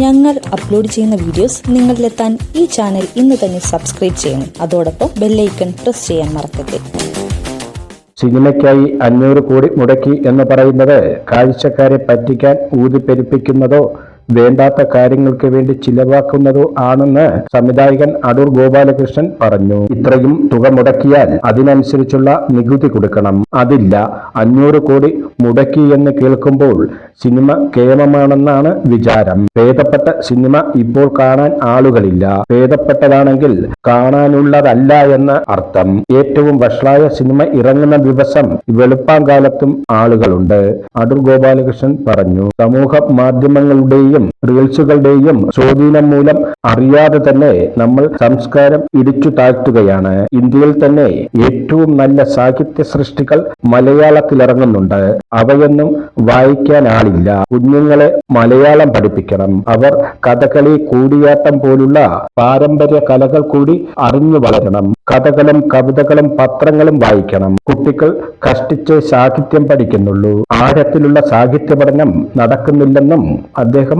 ഞങ്ങൾ അപ്ലോഡ് ചെയ്യുന്ന വീഡിയോസ് നിങ്ങളിലെത്താൻ ഈ ചാനൽ ഇന്ന് തന്നെ സബ്സ്ക്രൈബ് ചെയ്യണം. അതോടൊപ്പം ബെല്ലൈക്കൺ പ്രസ് ചെയ്യാൻ മറക്കരുത്. സിനിമയ്ക്കായി അഞ്ഞൂറ് കോടി മുടക്കി എന്ന് പറയുന്നത് കാഴ്ചക്കാരെ പറ്റിക്കാൻ ഊതിപ്പെരുപ്പിക്കുന്നതോ വേണ്ടാത്ത കാര്യങ്ങൾക്ക് വേണ്ടി ചിലവാക്കുന്നതോ ആണെന്ന് സംവിധായകൻ അടൂർ ഗോപാലകൃഷ്ണൻ പറഞ്ഞു. ഇത്രയും തുക മുടക്കിയാൽ അതിനനുസരിച്ചുള്ള നികുതി കൊടുക്കണം. അതില്ല അഞ്ഞൂറ് കോടി മുടക്കി എന്ന് കേൾക്കുമ്പോൾ സിനിമ കേമമാണെന്നാണ് വിചാരം. ഭേദപ്പെട്ട സിനിമ ഇപ്പോൾ കാണാൻ ആളുകളില്ല. ഭേദപ്പെട്ടതാണെങ്കിൽ കാണാനുള്ളതല്ല എന്ന് അർത്ഥം. ഏറ്റവും വഷളായ സിനിമ ഇറങ്ങുന്ന ദിവസം വെളുപ്പാങ്കാലത്തും ആളുകളുണ്ട്. അടൂർ ഗോപാലകൃഷ്ണൻ പറഞ്ഞു. സമൂഹ മാധ്യമങ്ങളുടെയും റീൽസുകളുടെയും സ്വാധീനം മൂലം അറിയാതെ തന്നെ നമ്മൾ സംസ്കാരം ഇടിച്ചു താഴ്ത്തുകയാണ്. ഇന്ത്യയിൽ തന്നെ ഏറ്റവും നല്ല സാഹിത്യ സൃഷ്ടികൾ മലയാളത്തിലിറങ്ങുന്നുണ്ട്. അവയൊന്നും വായിക്കാൻ ആളില്ല. കുഞ്ഞുങ്ങളെ മലയാളം പഠിപ്പിക്കണം. അവർ കഥകളി കൂടിയാട്ടം പോലുള്ള പാരമ്പര്യ കലകൾ കൂടി അറിഞ്ഞു വളരണം. കഥകളും കവിതകളും പത്രങ്ങളും വായിക്കണം. കുട്ടികൾ കഷ്ടിച്ച് സാഹിത്യം പഠിക്കുന്നുള്ളൂ. ആഴത്തിലുള്ള സാഹിത്യ പഠനം നടക്കുന്നില്ലെന്നും